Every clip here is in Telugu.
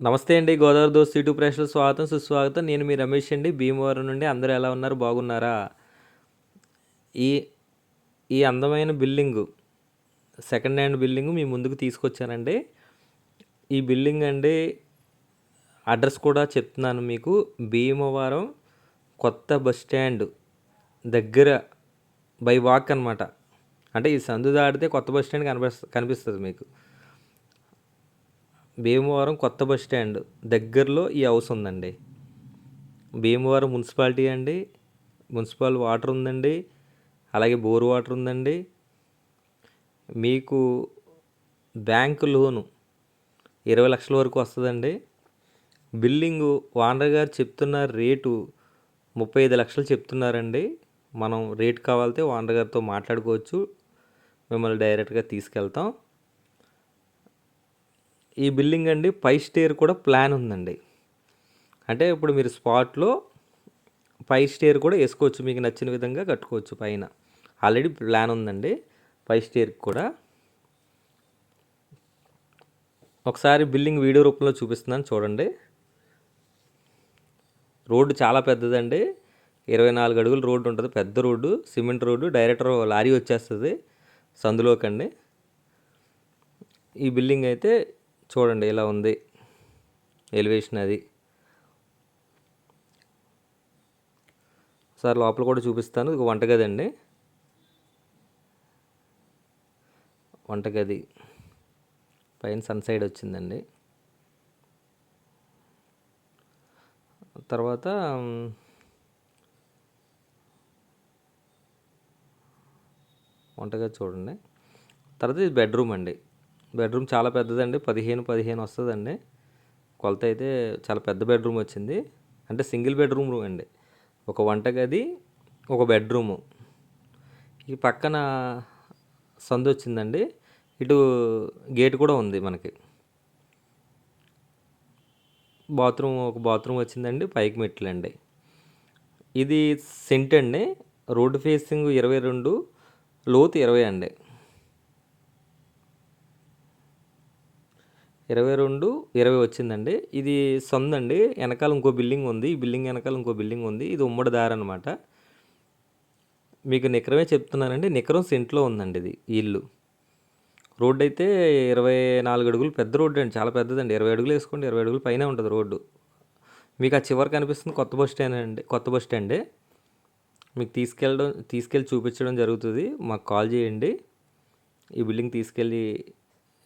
నమస్తే అండి గోదావరి దోస్ యూట్యూబ్ ప్రేక్షకులకు స్వాగతం సుస్వాగతం. నేను మీ రమేష్ అండి భీమవరం నుండి అందరూ ఎలా ఉన్నారు బాగున్నారా? ఈ ఈ అందమైన బిల్డింగు సెకండ్ హ్యాండ్ బిల్డింగు మీ ముందుకు తీసుకొచ్చానండి. ఈ బిల్డింగ్ అండి అడ్రస్ కూడా చెప్తున్నాను మీకు. భీమవరం కొత్త బస్ స్టాండ్ దగ్గర బై వాక్ అనమాట అంటే ఈ సందు దాటితే కొత్త బస్ స్టాండ్ కనిపిస్తుంది కనిపిస్తుంది మీకు. భీమవరం కొత్త బస్ స్టాండ్ దగ్గరలో ఈ హౌస్ ఉందండి. భీమవరం మున్సిపాలిటీ అండి. మున్సిపల్ వాటర్ ఉందండి. అలాగే బోర్ వాటర్ ఉందండి. మీకు బ్యాంకు లోను ఇరవై లక్షల వరకు వస్తుందండి. బిల్డింగు ఓనర్ గారు చెప్తున్న రేటు ముప్పై ఐదు లక్షలు చెప్తున్నారండి. మనం రేట్ కావాలితే ఓనర్ గారితో మాట్లాడుకోవచ్చు. మిమ్మల్ని డైరెక్ట్గా తీసుకెళ్తాం. ఈ బిల్డింగ్ అండి పై స్టేర్ కూడా ప్లాన్ ఉందండి. అంటే ఇప్పుడు మీరు స్పాట్లో పై స్టేర్ కూడా వేసుకోవచ్చు మీకు నచ్చిన విధంగా కట్టుకోవచ్చు పైన. ఆల్రెడీ ప్లాన్ ఉందండి పై స్టేర్కి కూడా. ఒకసారి బిల్డింగ్ వీడియో రూపంలో చూపిస్తున్నాను చూడండి. రోడ్డు చాలా పెద్దదండి. ఇరవై నాలుగు అడుగుల రోడ్డు ఉంటుంది పెద్ద road cement road director lorry వచ్చేస్తుంది సందులోకండి. ఈ బిల్డింగ్ అయితే చూడండి ఇలా ఉంది. ఎలివేషన్ అది. సార్ లోపల కూడా చూపిస్తాను. ఇది వంటగది అండి. వంటగది. పైన సన్ సైడ్ వచ్చిందండి. తర్వాత వంటగది చూడండి. తర్వాత ఇది బెడ్రూమ్ అండి. బెడ్రూమ్ చాలా పెద్దదండి. పదిహేను పదిహేను వస్తుందండి. కొలత అయితే చాలా పెద్ద బెడ్రూమ్ వచ్చింది. అంటే సింగిల్ బెడ్రూమ్ రూమ్ అండి. ఒక వంటగది ఒక బెడ్రూము. ఈ పక్కన సందు వచ్చిందండి. ఇటు గేట్ కూడా ఉంది మనకి. బాత్రూమ్ ఒక బాత్రూమ్ వచ్చిందండి. పైకి మెట్లండి. ఇది సెంట్ అండి. రోడ్డు ఫేసింగ్ ఇరవై రెండు లోతు ఇరవై అండి. ఇరవై రెండు ఇరవై వచ్చిందండి. ఇది సొందండి. వెనకాల ఇంకో బిల్డింగ్ ఉంది. ఈ బిల్డింగ్ వెనకాల ఇంకో బిల్డింగ్ ఉంది. ఇది ఉమ్మడి దారి అనమాట మీకు నికరమే చెప్తున్నానండి. నికరం సెంట్లో ఉందండి ఇది ఇల్లు. రోడ్డు అయితే ఇరవై నాలుగు అడుగులు పెద్ద రోడ్డు అండి. చాలా పెద్దదండి. ఇరవై అడుగులు వేసుకోండి. ఇరవై అడుగులు పైన ఉంటుంది రోడ్డు. మీకు ఆ చివరి కనిపిస్తుంది కొత్త బస్ స్టాండ్ అండి. కొత్త బస్ స్టాండే మీకు తీసుకెళ్ళడం తీసుకెళ్ళి చూపించడం జరుగుతుంది. మాకు కాల్ చేయండి. ఈ బిల్డింగ్ తీసుకెళ్ళి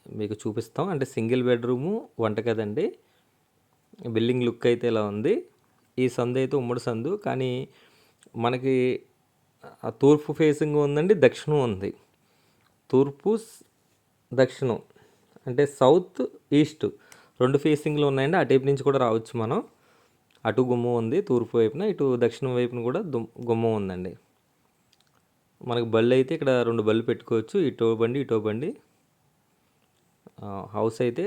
మీకు చూపిస్తాం. అంటే సింగిల్ బెడ్రూము వంటగది అండి బిల్డింగ్ లుక్ అయితే ఇలా ఉంది. ఈ సందు అయితే ఉమ్మడి సందు. కానీ మనకి ఆ తూర్పు ఫేసింగ్ ఉందండి దక్షిణం ఉంది. తూర్పు దక్షిణం. అంటే సౌత్ ఈస్ట్ రెండు ఫేసింగ్లు ఉన్నాయండి. అటువైపు నుంచి కూడా రావచ్చు మనం. అటు గుమ్మం ఉంది తూర్పు వైపున ఇటు దక్షిణం వైపున కూడా దుమ్ గుమ్మం ఉందండి. మనకి బళ్ళు అయితే ఇక్కడ రెండు బళ్ళు పెట్టుకోవచ్చు. ఇటో బండి ఇటో బండి. హౌస్ అయితే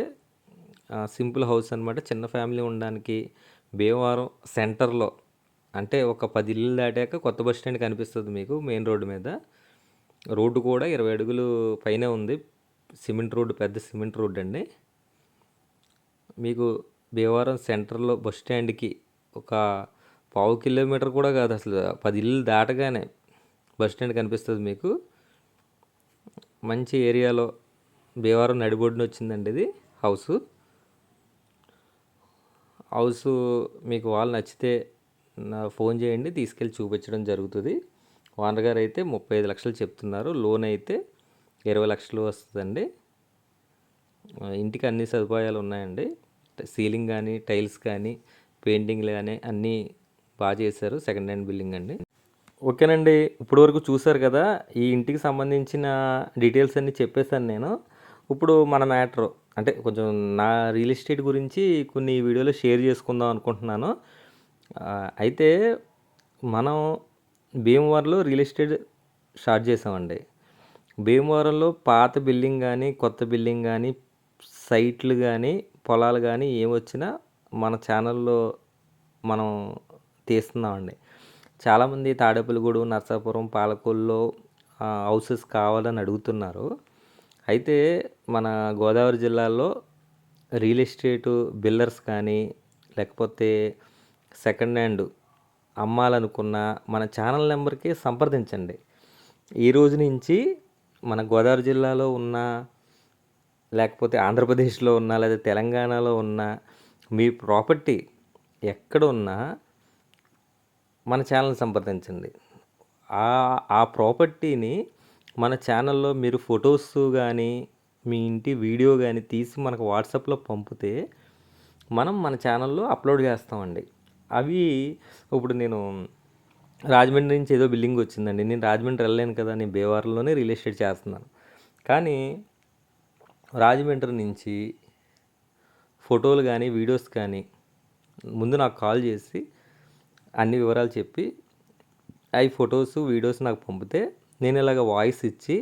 సింపుల్ హౌస్ అనమాట చిన్న ఫ్యామిలీ ఉండడానికి భీమవరం సెంటర్లో అంటే ఒక పది ఇల్లు దాటాక కొత్త బస్ స్టాండ్ కనిపిస్తుంది మీకు మెయిన్ రోడ్డు మీద. రోడ్డు కూడా ఇరవై అడుగులు పైనే ఉంది. సిమెంట్ రోడ్డు పెద్ద సిమెంట్ రోడ్డు అండి. మీకు భీమవరం సెంటర్లో బస్ స్టాండ్కి ఒక పావు కిలోమీటర్ కూడా కాదు అసలు. పది ఇల్లు దాటగానే బస్ స్టాండ్ కనిపిస్తుంది మీకు. మంచి ఏరియాలో భీమవరం నడిబొడ్డున వచ్చిందండి ఇది హౌస్. హౌస్ మీకు వాళ్ళు నచ్చితే నా ఫోన్ చేయండి తీసుకెళ్ళి చూపించడం జరుగుతుంది. ఓనర్ గారు అయితే ముప్పై ఐదు లక్షలు చెప్తున్నారు. లోన్ అయితే ఇరవై లక్షలు వస్తుందండి. ఇంటికి అన్ని సదుపాయాలు ఉన్నాయండి. సీలింగ్ కానీ టైల్స్ కానీ పెయింటింగ్లు కానీ అన్నీ బాగా చేశారు. సెకండ్ హ్యాండ్ బిల్డింగ్ అండి. ఓకేనండి. ఇప్పుడు వరకు చూసారు కదా ఈ ఇంటికి సంబంధించిన డీటెయిల్స్ అన్నీ చెప్పేశాను నేను. ఇప్పుడు మన మ్యాటర్ అంటే కొంచెం నా రియల్ ఎస్టేట్ గురించి కొన్ని వీడియోలో షేర్ చేసుకుందాం అనుకుంటున్నాను. అయితే మనం భీమవరంలో రియల్ ఎస్టేట్ స్టార్ట్ చేసామండి. భీమవరంలో పాత బిల్డింగ్ కానీ కొత్త బిల్డింగ్ కానీ సైట్లు కానీ పొలాలు కానీ ఏమొచ్చినా మన ఛానల్లో మనం తీస్తున్నామండి. చాలామంది తాడేపల్లిగూడు నర్సాపురం పాలకొల్లో హౌసెస్ కావాలని అడుగుతున్నారు. అయితే మన గోదావరి జిల్లాలో రియల్ ఎస్టేటు బిల్డర్స్ కానీ లేకపోతే సెకండ్ హ్యాండ్ అమ్మాలనుకున్న మన ఛానల్ నెంబర్కి సంప్రదించండి. ఈ రోజు నుంచి మన గోదావరి జిల్లాలో ఉన్న లేకపోతే ఆంధ్రప్రదేశ్లో ఉన్న లేదా తెలంగాణలో ఉన్న మీ ప్రాపర్టీ ఎక్కడ ఉన్నా మన ఛానల్ సంప్రదించండి. ఆ ఆ ప్రాపర్టీని మన ఛానల్లో మీరు ఫొటోస్ కానీ మీ ఇంటి వీడియో కానీ తీసి మనకు వాట్సాప్లో పంపితే మనం మన ఛానల్లో అప్లోడ్ చేస్తామండి. అవి ఇప్పుడు నేను రాజమండ్రి నుంచి ఏదో బిల్డింగ్ వచ్చిందండి. నేను రాజమండ్రి వెళ్ళలేను కదా నేను భీమవరంలోనే రియల్ ఎస్టేట్ చేస్తున్నాను. కానీ రాజమండ్రి నుంచి ఫోటోలు కానీ వీడియోస్ కానీ ముందు నాకు కాల్ చేసి అన్ని వివరాలు చెప్పి అవి ఫొటోస్ వీడియోస్ నాకు పంపితే నేను ఇలాగ వాయిస్ ఇచ్చి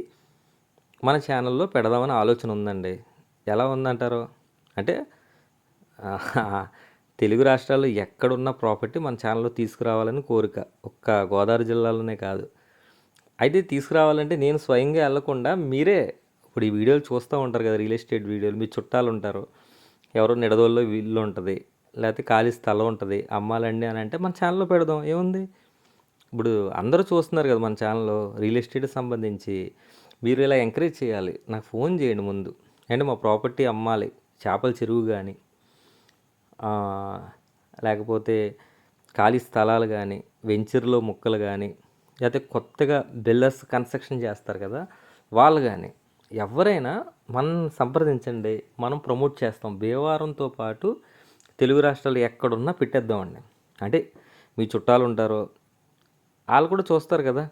మన ఛానల్లో పెడదామని ఆలోచన ఉందండి. ఎలా ఉందంటారు? అంటే తెలుగు రాష్ట్రాల్లో ఎక్కడున్న ప్రాపర్టీ మన ఛానల్లో తీసుకురావాలని కోరిక. ఒక్క గోదావరి జిల్లాలోనే కాదు. అయితే తీసుకురావాలంటే నేను స్వయంగా వెళ్ళకుండా మీరే ఇప్పుడు ఈ వీడియోలు చూస్తూ ఉంటారు కదా రియల్ ఎస్టేట్ వీడియోలు. మీ చుట్టాలు ఉంటారు. ఎవరో నిడదోల్లో ఇల్లు ఉంటుంది. లేకపోతే ఖాళీ స్థలం ఉంటుంది. అమ్మాలండి అని అంటే మన ఛానల్లో పెడదాం. ఏముంది? ఇప్పుడు అందరూ చూస్తున్నారు కదా మన ఛానల్లో రియల్ ఎస్టేట్ సంబంధించి. మీరు ఇలా ఎంకరేజ్ చేయాలి. నాకు ఫోన్ చేయండి ముందు. అంటే మా ప్రాపర్టీ అమ్మాలి. చేపల చెరువు కానీ లేకపోతే ఖాళీ స్థలాలు కానీ వెంచర్లో ముక్కలు కానీ లేకపోతే కొత్తగా బిల్లర్స్ కన్స్ట్రక్షన్ చేస్తారు కదా వాళ్ళు కానీ ఎవరైనా మనం సంప్రదించండి మనం ప్రమోట్ చేస్తాం. భీమవరంతో పాటు తెలుగు రాష్ట్రాలు ఎక్కడున్నా పెట్టేద్దామండి. అంటే మీ చుట్టాలు ఉంటారో వాళ్ళు కూడా చూస్తారు కదా.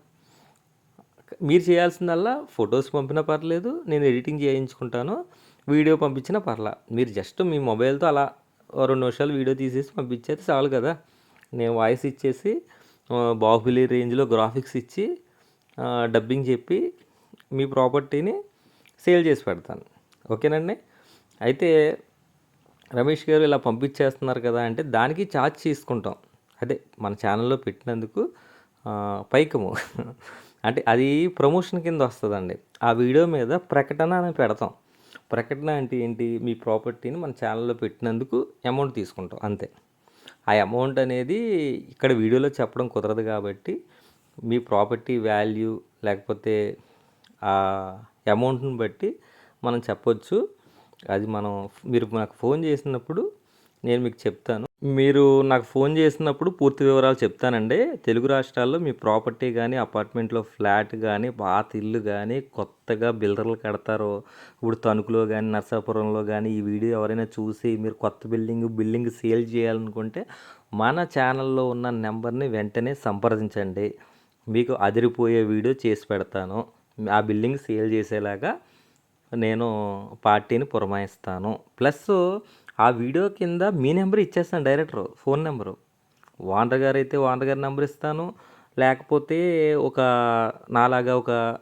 మీరు చేయాల్సిందల్లా ఫొటోస్ పంపినా పర్లేదు నేను ఎడిటింగ్ చేయించుకుంటాను వీడియో పంపించినా పర్లా. మీరు జస్ట్ మీ మొబైల్తో అలా రెండు నిమిషాలు వీడియో తీసేసి పంపించేది చాలు కదా. నేను వాయిస్ ఇచ్చేసి బాహుబలి రేంజ్లో గ్రాఫిక్స్ ఇచ్చి డబ్బింగ్ చెప్పి మీ ప్రాపర్టీని సేల్ చేసి పెడతాను. ఓకేనండి? అయితే రమేష్ గారు ఇలా పంపించేస్తున్నారు కదా అంటే దానికి ఛార్జ్ తీసుకుంటాం అదే మన ఛానల్లో పెట్టినందుకు పైకము. అంటే అది ప్రమోషన్ కింద వస్తుందండి. ఆ వీడియో మీద ప్రకటన అని పెడతాం. ప్రకటన అంటే ఏంటి? మీ ప్రాపర్టీని మన ఛానల్లో పెట్టినందుకు అమౌంట్ తీసుకుంటాం. అంతే. ఆ అమౌంట్ అనేది ఇక్కడ వీడియోలో చెప్పడం కుదరదు కాబట్టి మీ ప్రాపర్టీ వాల్యూ లేకపోతే ఆ అమౌంట్ని బట్టి మనం చెప్పొచ్చు. అది మనం మీరు నాకు ఫోన్ చేసినప్పుడు నేను మీకు చెప్తాను. మీరు నాకు ఫోన్ చేసినప్పుడు పూర్తి వివరాలు చెప్తానండి. తెలుగు రాష్ట్రాల్లో మీ ప్రాపర్టీ కానీ అపార్ట్మెంట్లో ఫ్లాట్ కానీ పాత ఇల్లు కానీ కొత్తగా బిల్డర్లు కడతారో ఇప్పుడు తణుకులో కానీ నర్సాపురంలో కానీ ఈ వీడియో ఎవరైనా చూసి మీరు కొత్త బిల్డింగ్ బిల్డింగ్ సేల్ చేయాలనుకుంటే మన ఛానల్లో ఉన్న నెంబర్ని వెంటనే సంప్రదించండి. మీకు అదిరిపోయే వీడియో చేసి పెడతాను. ఆ బిల్డింగ్ సేల్ చేసేలాగా నేను పార్టీని పురమాయిస్తాను. ప్లస్ ఆ వీడియో కింద మీ నెంబర్ ఇచ్చేస్తాను డైరెక్టర్ ఫోన్ నెంబరు. వాండర్ గారు అయితే వాండర్ గారి నెంబర్ ఇస్తాను. లేకపోతే ఒక నాలాగా ఒక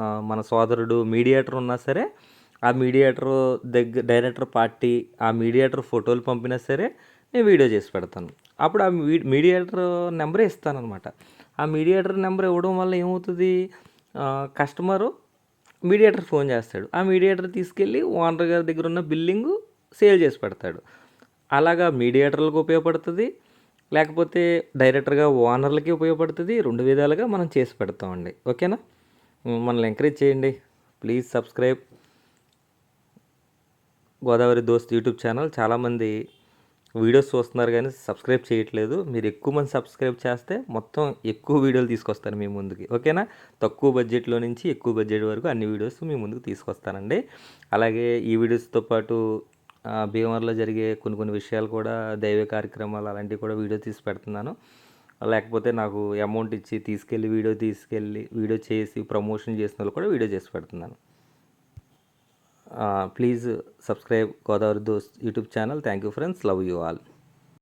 మన సోదరుడు మీడియేటర్ ఉన్నా సరే ఆ మీడియేటర్ దగ్గర డైరెక్టర్ పార్టీ ఆ మీడియేటర్ ఫోటోలు పంపినా సరే నేను వీడియో చేసి పెడతాను. అప్పుడు ఆ మీ- మీడియేటర్ నెంబరే ఇస్తానమాట ఆ మీడియేటర్ నెంబర్ ఇవ్వడం వల్ల ఏమవుతుంది? కస్టమరు మీడియేటర్ ఫోన్ చేస్తాడు. ఆ మీడియేటర్ తీసుకెళ్ళి ఓనర్ గారి దగ్గర ఉన్న బిల్లింగు సేల్ చేసి పెడతాడు. అలాగా మీడియేటర్లకు ఉపయోగపడుతుంది లేకపోతే డైరెక్టర్గా ఓనర్లకి ఉపయోగపడుతుంది రెండు విధాలుగా మనం చేసి పెడతామండి. ఓకేనా? మనల్ని ఎంకరేజ్ చేయండి. Please subscribe. గోదావరి దోస్త్ యూట్యూబ్ ఛానల్. చాలామంది వీడియోస్ చూస్తున్నారు కానీ సబ్స్క్రైబ్ చేయట్లేదు. మీరు ఎక్కువ మంది సబ్స్క్రైబ్ చేస్తే మొత్తం ఎక్కువ వీడియోలు తీసుకొస్తాను మీ ముందుకి. ఓకేనా? తక్కువ బడ్జెట్లో నుంచి ఎక్కువ బడ్జెట్ వరకు అన్ని వీడియోస్ మీ ముందుకు తీసుకొస్తానండి. అలాగే ఈ వీడియోస్తో పాటు భీమవరంలో జరిగే కొన్ని కొన్ని విషయాలు కూడా దైవ కార్యక్రమాలు అలాంటివి కూడా వీడియో తీసి పెడుతున్నాను. లేకపోతే నాకు అమౌంట్ ఇచ్చి తీసుకెళ్ళి వీడియో తీసుకెళ్ళి వీడియో చేసి ప్రమోషన్ చేసిన వాళ్ళు కూడా వీడియో చేసి పెడుతున్నాను. Please subscribe Godavari those YouTube channel thank you friends love you all